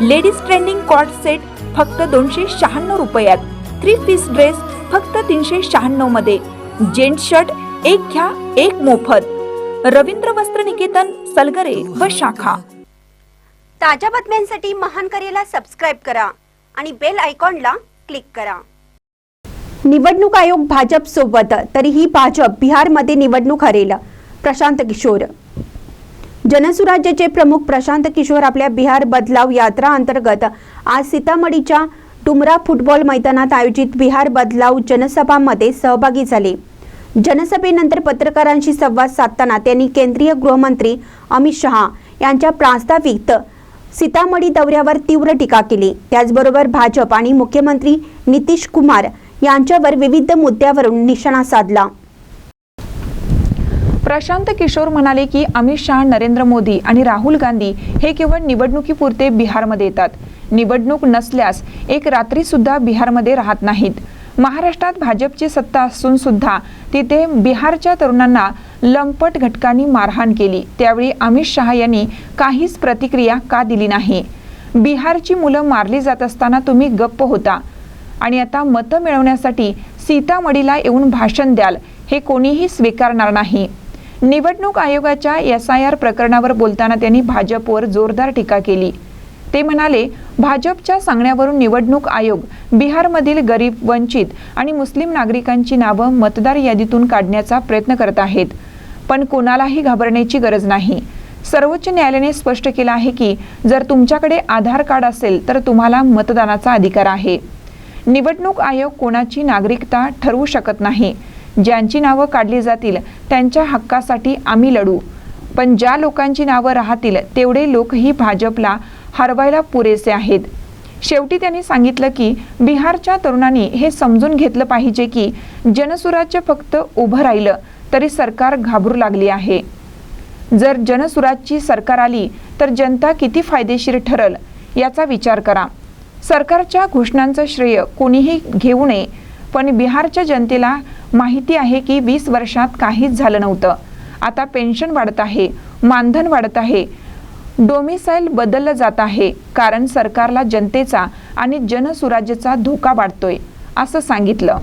Ladies trending cot set फक्त दोनशे शहाण्णव रुपयात. थ्री पीस ड्रेस फक्त तीनशे शहाण्णवमध्ये. जेंट्स शर्ट एक घ्या एक मोफत. रवींद्र वस्त्र निकेतन सलगरे व शाखा. ताज्या बातम्यांसाठी महान करेला सबस्क्राईब करा आणि बेल आयकॉनला क्लिक करा. निवडणूक आयोग भाजप सोबत तरीही भाजप बिहारमध्ये निवडणूक हरेल. प्रशांत किशोर. जनसुराज्याचे प्रमुख प्रशांत किशोर आपल्या बिहार बदलाव यात्रा अंतर्गत आज सीतामढीच्या डुमरा फुटबॉल मैदानात आयोजित बिहार बदलाव जनसभामध्ये सहभागी झाले. जनसभेनंतर पत्रकारांशी संवाद साधताना त्यांनी केंद्रीय गृहमंत्री अमित शहा यांच्या प्रास्ताविक सीतामढी दौऱ्यावर तीव्र टीका केली. त्याचबरोबर भाजप आणि मुख्यमंत्री नितीश कुमार यांच्यावर विविध मुद्द्यावरून निशाणा साधला. प्रशांत किशोर म्हणाले की अमित शहा नरेंद्र मोदी आणि राहुल गांधी हे केवळ निवडणुकीपुरते बिहारमध्ये येतात. निवडणूक नसल्यास एक रात्री सुद्धा बिहारमध्ये राहत नाहीत. महाराष्ट्रात भाजपची सत्ता असून सुद्धा तिथे बिहारच्या तरुणांना लंपट घटकांनी मारहाण केली. त्यावेळी अमित शहा यांनी काहीच प्रतिक्रिया का दिली नाही? बिहारची मुलं मारली जात असताना तुम्ही गप्प होता. आणि आता मतं मिळवण्यासाठी सीतामढीला येऊन भाषण द्याल हे कोणीही स्वीकारणार नाही. निवडणूक आयोगाच्या एस आय आर प्रकरणावर बोलताना त्यांनी भाजपवर जोरदार टीका केली. ते म्हणाले भाजपच्या सांगण्यावरून निवडणूक आयोग बिहारमधील गरीब वंचित आणि मुस्लिम नागरिकांची नावं मतदार यादीतून काढण्याचा प्रयत्न करत आहेत. पण कोणालाही घाबरण्याची गरज नाही. सर्वोच्च न्यायालयाने स्पष्ट केलं आहे की जर तुमच्याकडे आधार कार्ड असेल तर तुम्हाला मतदानाचा अधिकार आहे. निवडणूक आयोग कोणाची नागरिकता ठरवू शकत नाही. ज्यांची नावं काढली जातील त्यांच्या हक्कासाठी आम्ही लढू. पण ज्या लोकांची नावं राहतील तेवढे लोकही भाजपला हरवायला पुरेसे आहेत. शेवटी त्यांनी सांगितलं की बिहारच्या तरुणांनी हे समजून घेतलं पाहिजे की जनसुराज्य फक्त उभं राहिलं तरी सरकार घाबरू लागली आहे. जर जनसुराजची सरकार आली तर जनता किती फायदेशीर ठरल याचा विचार करा. सरकारच्या घोषणांचं श्रेय कोणीही घेऊ नये पण बिहारच्या जनतेला माहिती आहे की वीस वर्षात काहीच झालं नव्हतं. आता पेन्शन वाढत आहे मानधन वाढत आहे. डोमिसाईल बदललं जात आहे कारण सरकारला जनतेचा आणि जनसुराज्याचा धोका वाढतोय असं सांगितलं.